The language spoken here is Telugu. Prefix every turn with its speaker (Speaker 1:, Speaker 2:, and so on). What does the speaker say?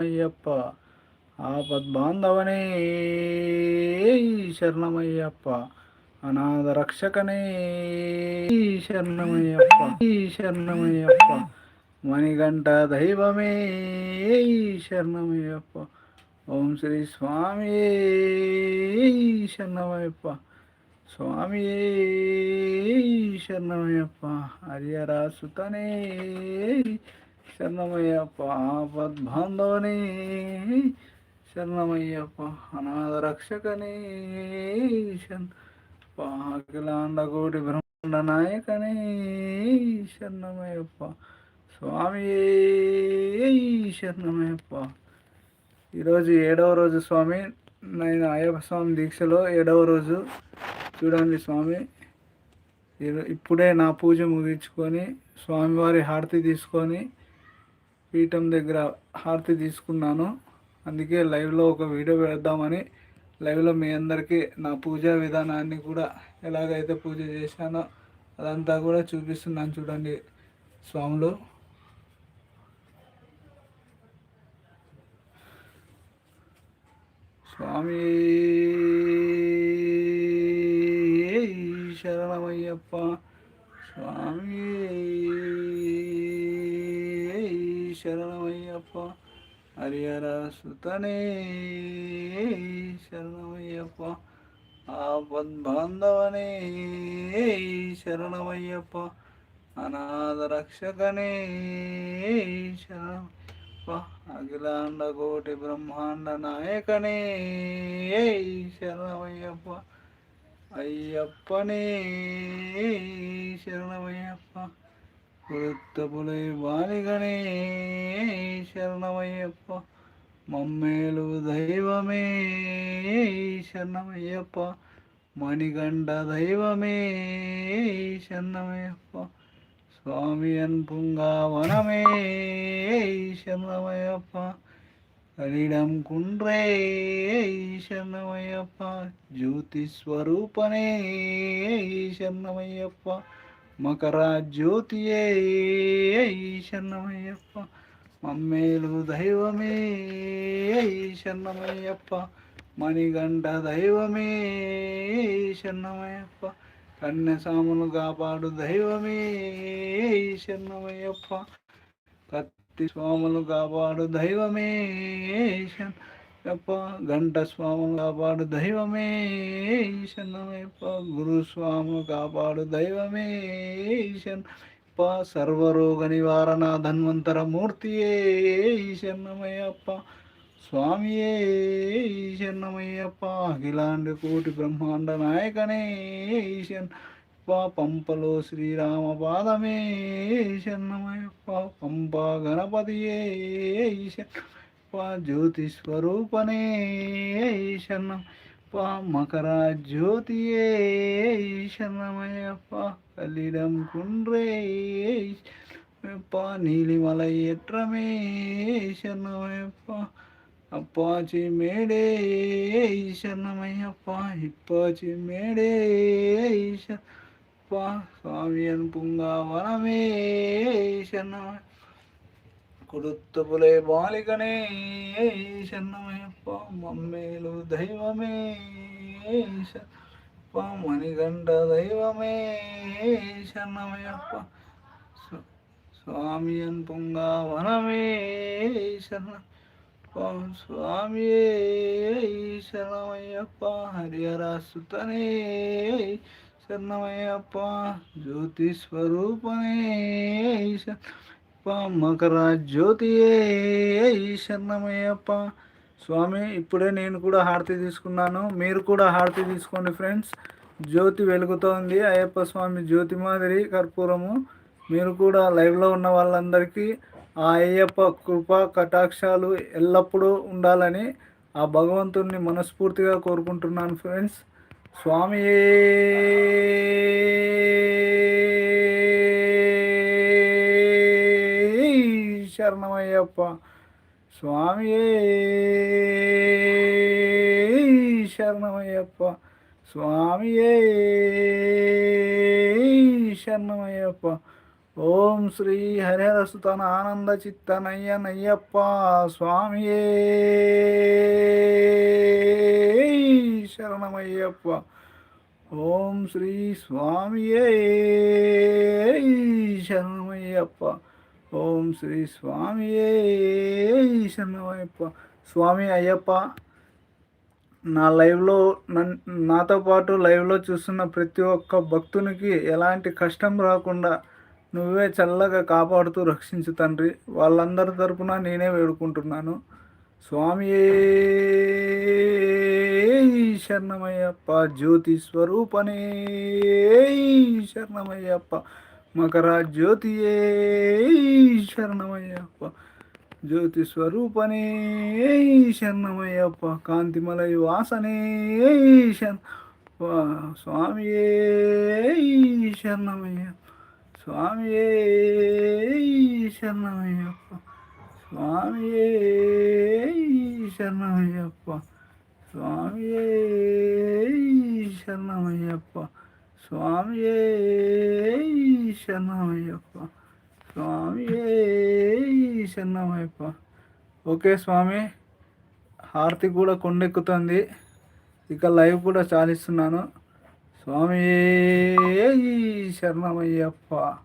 Speaker 1: శరణమయ్యప్ప ఆపద్బాంధవనే శరణమయ్యప్ప. అనాథ రక్షకనే శరణమయ్యప్ప. శరణమయ్యప్ప. మణిగంట దైవమే శరణమయ్యప్ప. ఓం శ్రీ స్వామి శరణమయ్యప్ప. స్వామి శరణమయ్యప్ప. హరియరా సుతనే శరణమయ్యప్ప ఆపద్బాంధవనే శరణమయ్యప్ప అనాథ రక్షకని శరణప్ప అఖిలాండ కోటి బ్రహ్మాండ నాయకనే. శరణమయ్యప్ప స్వామి శరణమయ్యప్ప. ఈరోజు ఏడవ రోజు స్వామి నేను అయ్యప్ప స్వామి దీక్షలో ఏడవ రోజు చూడండి స్వామి. ఇప్పుడే నా పూజ ముగించుకొని స్వామివారి హారతి తీసుకొని పీఠం దగ్గర హారతి తీసుకున్నాను. అందుకే లైవ్లో ఒక వీడియో పెడదామని లైవ్లో మీ అందరికీ నా పూజా విధానాన్ని కూడా ఎలాగైతే పూజ చేశానో అదంతా కూడా చూపిస్తున్నాను చూడండి స్వాములు. స్వామి శరణమయ్యప్ప స్వామి శరణమయ్యప్ప హరిహర సుతనే శరణమయ్యప్ప ఆపద్బాంధవనే శరణమయ్యప్ప అనాథరక్షకనే రక్షకనే అఖిలాండ కోటి బ్రహ్మాండ నాయకనే శరణమయ్యప్ప అయ్యప్పనే శరణమయ్యప్ప వృత్తపులై బాలిగనే శరణమయ్యప్ప మమ్మేలు దైవమే శరణమయ్యప్ప. మణిగండ దైవమే శరణమయ్యప్ప. స్వామి అన్పుంగావనమే శరణమయ్యప్ప. కలిడం కుండ్రే శరణమయ్యప్ప. జ్యోతి స్వరూపనే శరణమయ్యప్ప. మకర జ్యోతియే శరణమయ్యప్ప మమ్మేలు దైవమే శరణమయ్యప్ప మణిగంట దైవమే శరణమయ్యప్ప కన్యసామును కాపాడు దైవమే శరణమయ్యప్ప కత్తి స్వామును కాపాడు దైవమే అప్ప గంట స్వాములు కాపాడు దైవమే శరణమయ్యప్ప గురు స్వాములు కాపాడు దైవమే శరణప్ప సర్వరోగ నివారణ ధన్వంతర మూర్తియే శరణమయ్యప్ప స్వామియే ఈశన్నమయ్యప్ప అఖిలాండ కోటి బ్రహ్మాండ నాయకనే ఈశన్. పంపలో శ్రీరామ పాదమే ఈశన్నమయ్యప్ప పంప గణపతియే శరణప్ప జ్యోతి స్వరూపనే శరణప్ప మకర జ్యోతియే శరణమయ్యప్ప కలిడం కుండ్రే శరణమయ్యప్ప నీలిమల ఎట్రమే శరణమయ్యప్ప అప్పాచి మేడే శరణమయ్యప్ప ఇప్పాచి మేడే శరణప్ప స్వామి అనుపుంగవనమే శరణమయ్య కుడుత్తపులే బాలికనే శరణమయ్యప్ప మమ్మేలు దైవమే శరణప్ప మణిగంట దైవమే శరణమయ్యప్ప స్వ- స్వామి అనుపుంగవనమే శరణ స్వామి శరణమయ్యప్ప హరిహర సుతనే శరణమయ్యప్ప జ్యోతి స్వరూపనే శరణమయ్యప్ప మకర జ్యోతియే శరణమయ్యప్ప. స్వామి ఇప్పుడే నేను కూడా హారతి తీసుకున్నాను. మీరు కూడా హారతి తీసుకోండి ఫ్రెండ్స్. జ్యోతి వెలుగుతోంది. అయ్యప్ప స్వామి జ్యోతి మాదిరి కర్పూరము. మీరు కూడా లైవ్లో ఉన్న వాళ్ళందరికీ ఆ అయ్యప్ప కృప కటాక్షాలు ఎల్లప్పుడూ ఉండాలని ఆ భగవంతుణ్ణి మనస్ఫూర్తిగా కోరుకుంటున్నాను ఫ్రెండ్స్. స్వామి శరణమయ్యప్ప. స్వామి శరణమయ్యప్ప. స్వామి శరణమయ్యప్ప. ఓం శ్రీ హరిహరసుతన ఆనంద చిత్తనయ్య నయ్యప్ప స్వామియే శరణమయ్యప్ప. ఓం శ్రీ స్వామియే శరణమయ్యప్ప. ఓం శ్రీ స్వామియే శరణమయ్యప్ప. స్వామి అయ్యప్ప నా లైవ్లో నన్ నాతో పాటు లైవ్లో చూస్తున్న ప్రతి ఒక్క భక్తునికి ఎలాంటి కష్టం రాకుండా నువ్వే చల్లగా కాపాడుతూ రక్షించు తండ్రి. వాళ్ళందరి తరపున నేనే వేడుకుంటున్నాను. స్వామి శరణమయ్యప్ప జ్యోతి స్వరూపనే శరణమయ్యప్ప. మకర జ్యోతియే శరణమయ్యప్ప. జ్యోతి స్వరూపనే శరణమయ్యప్ప. కాంతిమలై వాసనే శరణ స్వామియే శరణమయ్య. స్వామియే శరణమయ్యప్ప. స్వామియే శరణమయ్యప్ప. స్వామియే శరణమయ్యప్ప. స్వామియే శరణమయ్యప్ప. స్వామియే శరణమయ్యప్ప. ఓకే స్వామి హారతి కూడా కొండెక్కుతుంది. ఇక లైవ్ కూడా చాలిస్తున్నాను. స్వామి శరణమయ్యప్ప.